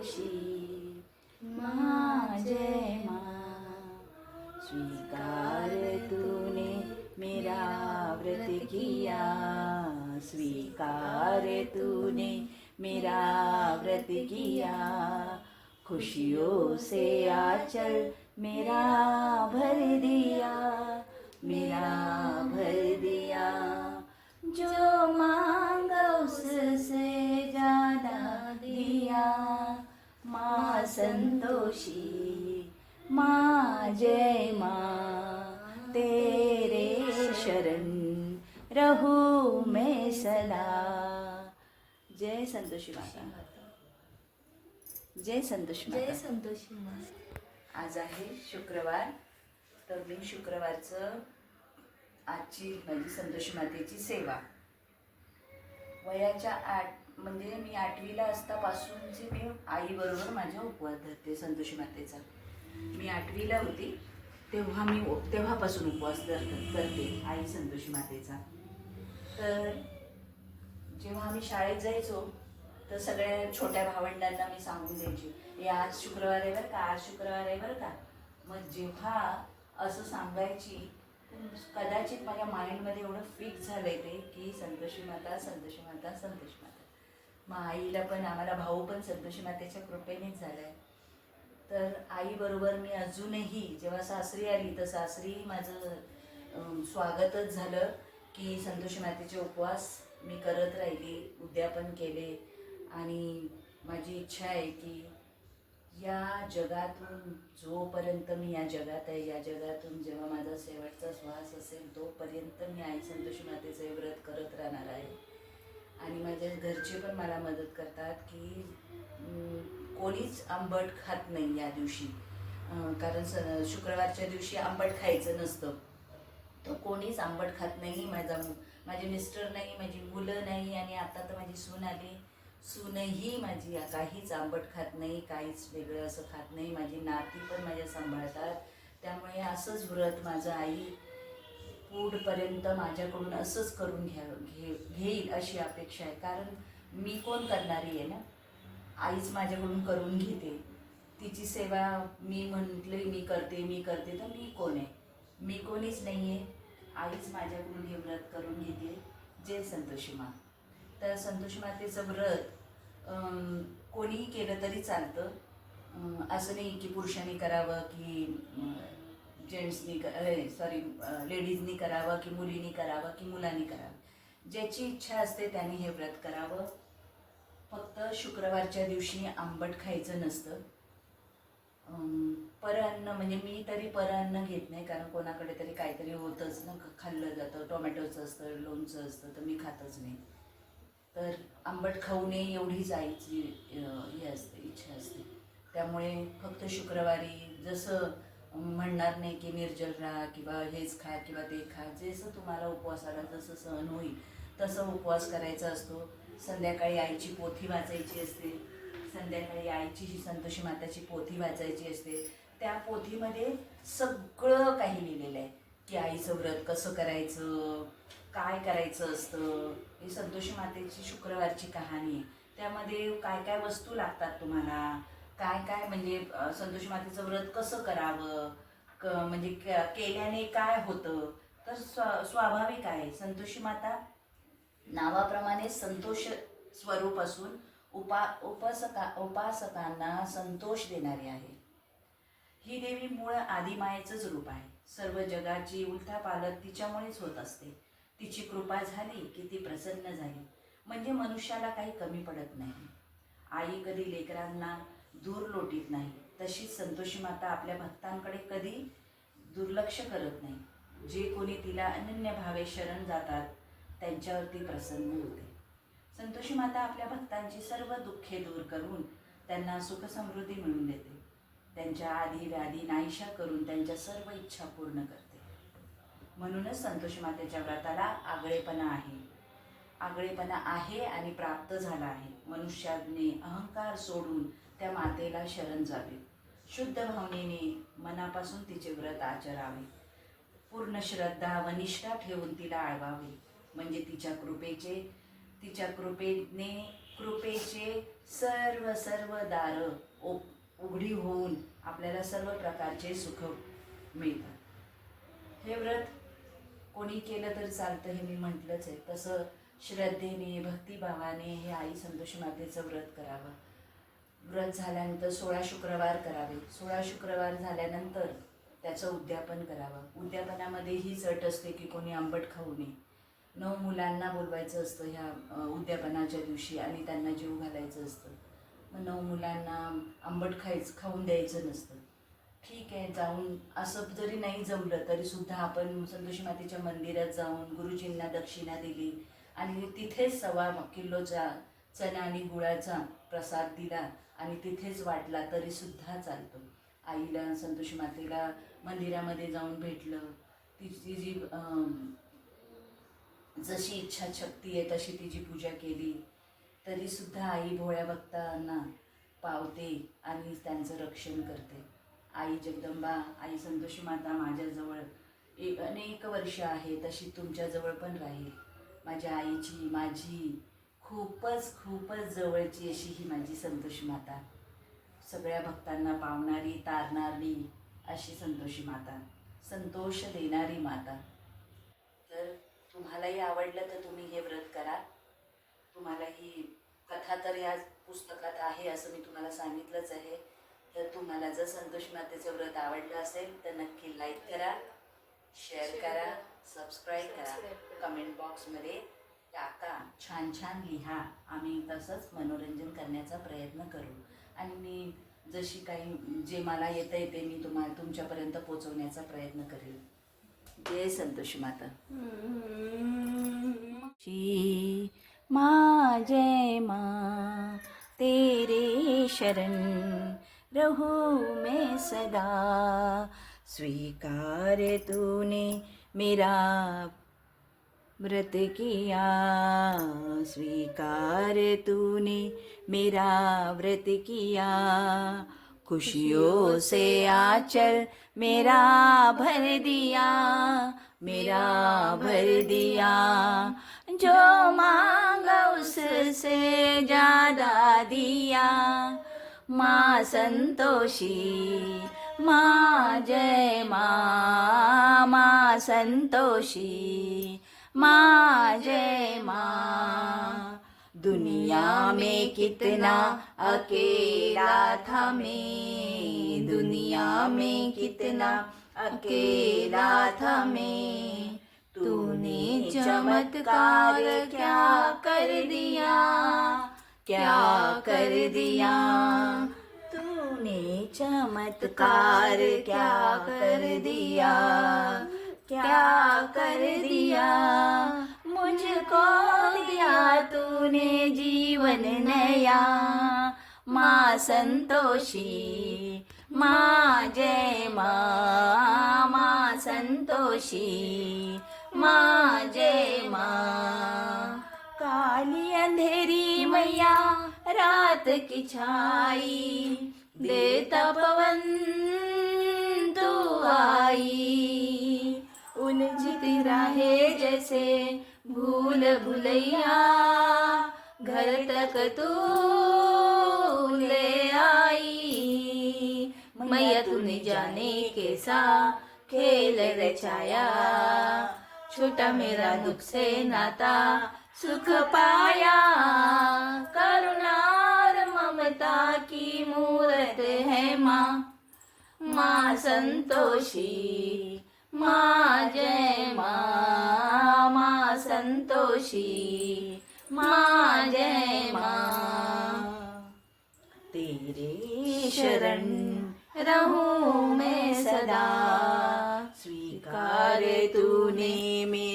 माँ जय माँ, स्वीकार तूने मेरा व्रत किया। स्वीकार तूने मेरा व्रत किया। खुशियों से आचल मेरा भर दिया। मेरा भर दिया। जो मांगा उससे ज़्यादा दिया। माँ संतोषी माँ जय माँ तेरे शरण रहूं मैं सदा। जय संतोषी माता। जय संतोषी जय माता संतोषी माँ आज आहे शुक्रवार तर मी शुक्रवारचं आजची माझी संतोषी मातेची सेवा. वयाच्या आठ म्हणजे मी आठवीला असतापासूनचे मी आईबरोबर माझ्या उपवास धरते संतोषी मातेचा. मी आठवीला होती तेव्हा मी तेव्हापासून उपवास धर करते आई संतोषी मातेचा. तर जेव्हा आम्ही शाळेत जायचो तर सगळ्या छोट्या भावंडांना मी सांगून द्यायची हे आज शुक्रवार आहे बरं का आज शुक्रवार आहे बरं का. मग जेव्हा असं सांगायची कदाचित माझ्या माइंडमध्ये एवढं फिक्स झालंय ते की संतोषी माता संतोषी माता संतोषी माता. मग आईला पण आम्हाला भाऊ पण संतोषी मातेच्या कृपेनेच झालाय. तर आईबरोबर मी अजूनही जेव्हा सासरी आली तर सासरी माझं स्वागतच झालं की संतोषी मातेचे उपवास मी करत राहिली उद्या पण केले. आणि माझी इच्छा आहे की या जगातून जोपर्यंत मी या जगात आहे या जगातून जेव्हा माझा शेवटचा श्वास असेल तोपर्यंत मी आई संतोषी मातेचे व्रत करत राहणार आहे. आणि माझ्या घरचे पण मला मदत करतात की कोणीच आंबट खात नाही या दिवशी. कारण स शुक्रवारच्या दिवशी आंबट खायचं नसतं. तर कोणीच आंबट खात नाही. माझा मु- माझे मिस्टर नाही माझी मुलं नाही आणि आता तर माझी सून आली. सूनही माझी काहीच आंबट खात नाही काहीच वेगळं असं खात नाही. माझी नाती पण माझ्या सांभाळतात. त्यामुळे असंच व्रत माझं आई पुढपर्यंत माझ्याकडून असंच करून घ्या घे घेईल अशी अपेक्षा आहे. कारण मी कोण करणारी आहे ना? आईच माझ्याकडून करून घेते. तिची सेवा मी म्हटली मी करते मी करते तर मी कोण आहे? मी कोणीच नाही आहे आईच माझ्याकडून हे व्रत करून घेते. जय संतोषी मा तर संतोष मातेचं व्रत कोणीही केलं तरी चालतं. असं नाही की पुरुषांनी करावं की जेंट्सनी सॉरी लेडीजनी करावं की मुलींनी करावं की मुलांनी करावं. ज्याची इच्छा असते त्यांनी हे व्रत करावं. फक्त शुक्रवारच्या दिवशी आंबट खायचं नसतं. परअन्न म्हणजे मी तरी परअन्न घेत नाही कारण कोणाकडे तरी काहीतरी होतंच ना खाल्लं जातं टोमॅटोचं असतं लोणचं असतं तर मी खातच नाही. तर आंबट खाऊ नये एवढी जायची हे असते इच्छा असते. त्यामुळे फक्त शुक्रवारी जसं म्हणणार नाही की निर्जल राहा किंवा हेच खा किंवा ते खा जसं तुम्हाला उपवासाला जसं सहन होईल तसं उपवास करायचा असतो. संध्याकाळी आईची पोथी वाचायची असते. संध्याकाळी आईची जी संतोषी माताची पोथी वाचायची असते. त्या पोथीमध्ये सगळं काही लिहिलेलं आहे की आईचं व्रत कसं करायचं काय करायचं असतं? ही संतोषी मातेची शुक्रवारची कहाणी आहे. त्यामध्ये काय काय वस्तू लागतात तुम्हाला? काय काय म्हणजे संतोषी मातेचं व्रत कसं करावं? क म्हणजे क- केल्याने काय होतं? तर स्व स्वाभाविक आहे. संतोषी माता नावाप्रमाणे संतोष स्वरूप असून उपा उपासका उपासकांना संतोष देणारी आहे. ही देवी मूळ आदिमायेचंच रूप आहे. सर्व जगाची उलथापालत तिच्यामुळेच होत असते. तिची कृपा झाली की ती प्रसन्न झाली. म्हणजे मनुष्याला काही कमी पडत नाही. आई कधी लेकरांना दूर लोटीत नाही तशीच संतोषी माता आपल्या भक्तांकडे कधी दुर्लक्ष करत नाही. जे कोणी तिला अनन्य भावे शरण जातात त्यांच्यावरती प्रसन्न होते. संतोषी माता आपल्या भक्तांची सर्व दुःखे दूर करून त्यांना सुखसमृद्धी मिळवून देते. त्यांच्या आधी व्याधी नाहीशा करून त्यांच्या सर्व इच्छा पूर्ण करते. म्हणूनच संतोषी मातेच्या व्रताला आगळेपणा आहे. आगळेपणा आहे आणि प्राप्त झाला आहे. मनुष्याने अहंकार सोडून त्या मातेला शरण जावे. शुद्ध भावनेने मनापासून तिचे व्रत आचरावे. पूर्ण श्रद्धा व निष्ठा ठेवून तिला आळवावे. म्हणजे तिच्या कृपेचे तिच्या कृपेने कृपेचे सर्व सर्व दार उघडी होऊन आपल्याला सर्व प्रकारचे सुख मिळतात. हे व्रत कोणी केलं तरी चालतं हे मी म्हटलंच आहे. तसं श्रद्धेने भक्तिभावाने हे आई संतोषी मातेचं व्रत करावं. व्रत झाल्यानंतर सोळा शुक्रवार करावे. सोळा शुक्रवार झाल्यानंतर त्याचं उद्यापन करावं. उद्यापनामध्ये हीच अट असते की कोणी आंबट खाऊ नये. नऊ मुलांना बोलवायचं असतं ह्या उद्यापनाच्या दिवशी आणि त्यांना जीव घालायचं असतं. मग नऊ मुलांना आंबट खायचं खाऊन द्यायचं नसतं. ठीक आहे जाऊन असं जरी नाही जमलं तरी सुद्धा आपण संतोषी मातेच्या मंदिरात जाऊन गुरुजींना दक्षिणा दिली आणि तिथेच सव्वा किलोचा चणा आणि गुळाचा प्रसाद दिला आणि तिथेच वाटला तरी सुद्धा चालतो. आईला संतोषी मातेला मंदिरामध्ये जाऊन भेटलं. तिची जी जशी इच्छा शक्ती आहे तशी तिची पूजा केली. तरी सुद्धा आई भोळ्या भक्तांना पावते आणि त्यांचं रक्षण करते. आई जगदंबा आई संतोषी माता माझ्याजवळ एक अनेक वर्ष आहे तशी तुमच्याजवळ पण राहील. माझ्या आईची माझी खूपच खूपच जवळची अशी ही माझी संतोषी माता. सगळ्या भक्तांना पावणारी तारणारी अशी संतोषी माता. संतोष देणारी माता. तर तुम्हालाही आवडलं तर तुम्ही हे व्रत करा. तुम्हाला ही कथा तर या पुस्तकात आहे असं मी तुम्हाला सांगितलंच आहे. तर तुम्हाला जर संतोष मातेचं व्रत आवडलं असेल तर नक्की लाईक करा शेअर करा सबस्क्राईब करा. कमेंट बॉक्समध्ये टाका. छान छान लिहा. आम्ही तसंच मनोरंजन करण्याचा प्रयत्न करू. आणि मी जशी काही जे मला येतं आहे ते मी तुम्हाला तुमच्यापर्यंत पोचवण्याचा प्रयत्न करेल. जय संतोषी माता. शी माँ जय माँ तेरे शरण रहूँ मैं सदा। स्वीकार तूने मेरा व्रत किया। स्वीकार तूने मेरा व्रत किया। खुशियों से आचल मेरा भर दिया। मेरा भर दिया। जो मांगा उससे ज़्यादा दिया। मा संतोषी मा जय माँ मा संतोषी माँ जय मा। दुनिया में कितना अकेला था मैं दुनिया में कितना अकेला था मैं। तूने चमत्कार क्या कर दिया क्या कर दिया? तूने चमत्कार क्या कर दिया? क्या कर दिया? मुझको दिया तूने जीवन नया। माँ संतोषी माँ जय माँ माँ संतोषी माँ जय माँ काली अंधेरी मैया रात की छाई। देता पवन तू आई। उलझती राहे जैसे भूल भुलैया, घर तक तू ले आई। मैया तूने जाने कैसा खेल रचाया, छोटा मेरा दुख से नाता सुख पाया, करुणा मानवता की मूरत है माँ। माँ संतोषी माँ जय माँ। माँ संतोषी माँ जय माँ। तेरे शरण रहूं मैं सदा। स्वीकार तूने मेरे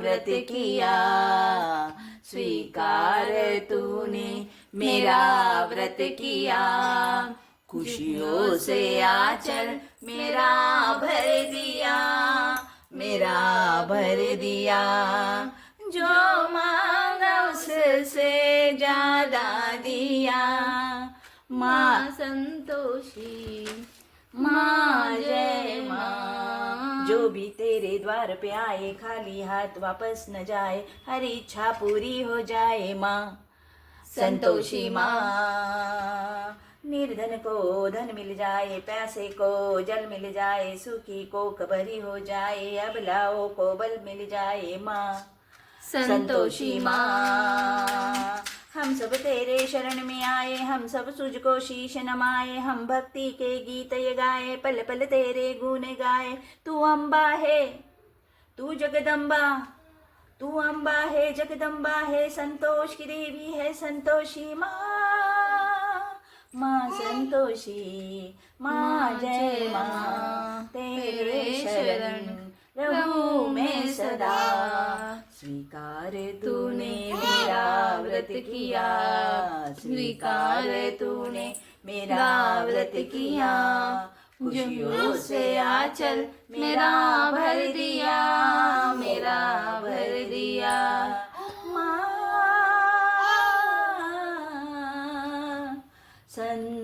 व्रत किया। स्वीकार तूने मेरा व्रत किया। खुशियों से आचर मेरा भर दिया। मेरा भर दिया। जो मांगा उससे ज़्यादा दिया। माँ संतोषी, माँ जय माँ। जो भी तेरे द्वार पे आए खाली हाथ वापस न जाए हर इच्छा पूरी हो जाए माँ। संतोषी माँ। निर्धन को धन मिल जाए प्यासे को जल मिल जाए सुखी को कबरी हो जाए अबलाओं को बल मिल जाए माँ। संतोषी माँ। हम सब तेरे शरण में आए हम सब तुझको शीश नमाए हम भक्ति के गीत ये गाए पल पल तेरे गुण गाए। तू अम्बा है तू जगदम्बा तू अम्बा है जगदम्बा है संतोष की देवी है संतोषी माँ। माँ संतोषी माँ जय माँ तेरे शरण रहूँ मैं सदा स्वीकार तूने मेरा व्रत किया। स्वीकार तूने मेरा व्रत किया। खुशियों से आचल मेरा भर दिया। मेरा भर दिया। माँ। संतोषी